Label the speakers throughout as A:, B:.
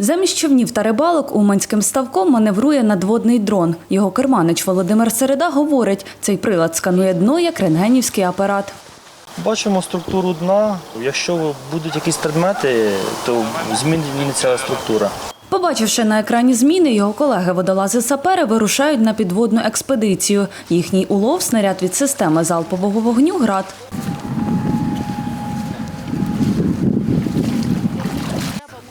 A: Замість човнів та рибалок уманським ставком маневрує надводний дрон. Його керманич Володимир Середа говорить, цей прилад сканує дно як рентгенівський апарат.
B: Бачимо структуру дна. Якщо будуть якісь предмети, то зміниться структура.
A: Побачивши на екрані зміни, його колеги водолази сапери вирушають на підводну експедицію. Їхній улов снаряд від системи залпового вогню град.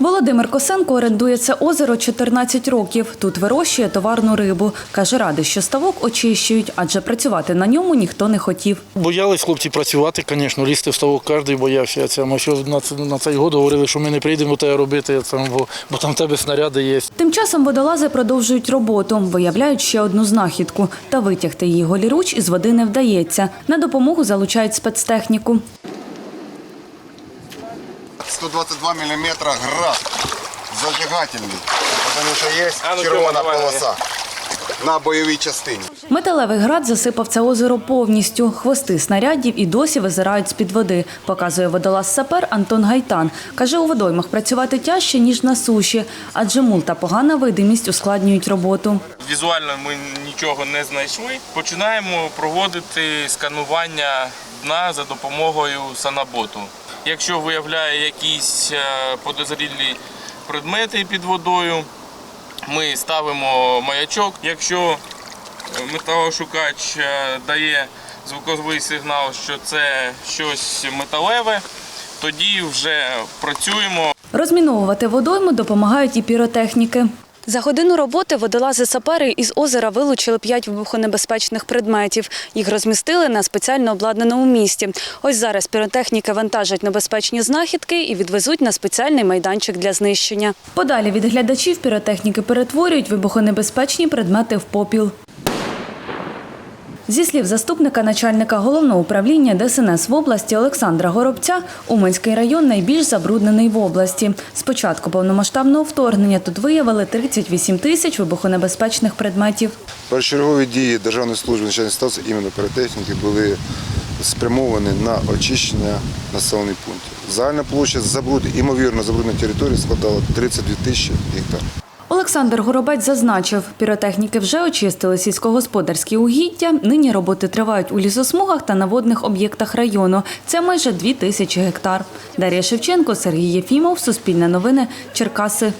A: Володимир Косенко орендує це озеро 14 років. Тут вирощує товарну рибу. Каже, радий, що ставок очищують, адже працювати на ньому ніхто не хотів.
C: Боялись хлопці працювати, звісно, лізти в ставок кожен боявся цього. Що на, цей год говорили, що ми не прийдемо тебе робити, бо, бо там в тебе снаряди є.
A: Тим часом водолази продовжують роботу, виявляють ще одну знахідку. Та витягти її голіруч із води не вдається. На допомогу залучають спецтехніку.
D: 122 миллиметра град зажигательный, потому что есть
E: А ну,
D: червона полоса на бойовій частині.
A: Металевий град засипав це озеро повністю. Хвости снарядів і досі визирають з-під води, показує водолаз сапер Антон Гайтан. Каже, у водоймах працювати тяжче, ніж на суші, адже мул та погана видимість ускладнюють роботу.
E: Візуально ми нічого не знайшли. Починаємо проводити сканування дна за допомогою санаботу. Якщо виявляє якісь е, подозрілі предмети під водою, ми ставимо маячок. Якщо металошукач е, дає звуковий сигнал, що це щось металеве, тоді вже працюємо.
A: Розміновувати водойму допомагають і піротехніки. За годину роботи водолази сапери із озера вилучили п'ять вибухонебезпечних предметів. Їх розмістили на спеціально обладнаному місці. Ось зараз піротехніки вантажать небезпечні знахідки і відвезуть на спеціальний майданчик для знищення. Подалі від глядачів піротехніки перетворюють вибухонебезпечні предмети в попіл. Зі слів заступника начальника головного управління ДСНС в області Олександра Горобця, Уманський район найбільш забруднений в області. З початку повномасштабного вторгнення тут виявили 38 тисяч вибухонебезпечних предметів.
D: Першочергові дії Державної служби надзвичайних ситуацій іменно піротехніки були спрямовані на очищення населених пунктів. Загальна площа забруди, імовірно, забрудненої території складала 32 тисячі гектар.
A: Олександр Горобець зазначив, піротехніки вже очистили сільськогосподарські угіддя. Нині роботи тривають у лісосмугах та на водних об'єктах району. Це майже дві тисячі гектар. Дар'я Шевченко, Сергій Єфімов, Суспільне новини, Черкаси.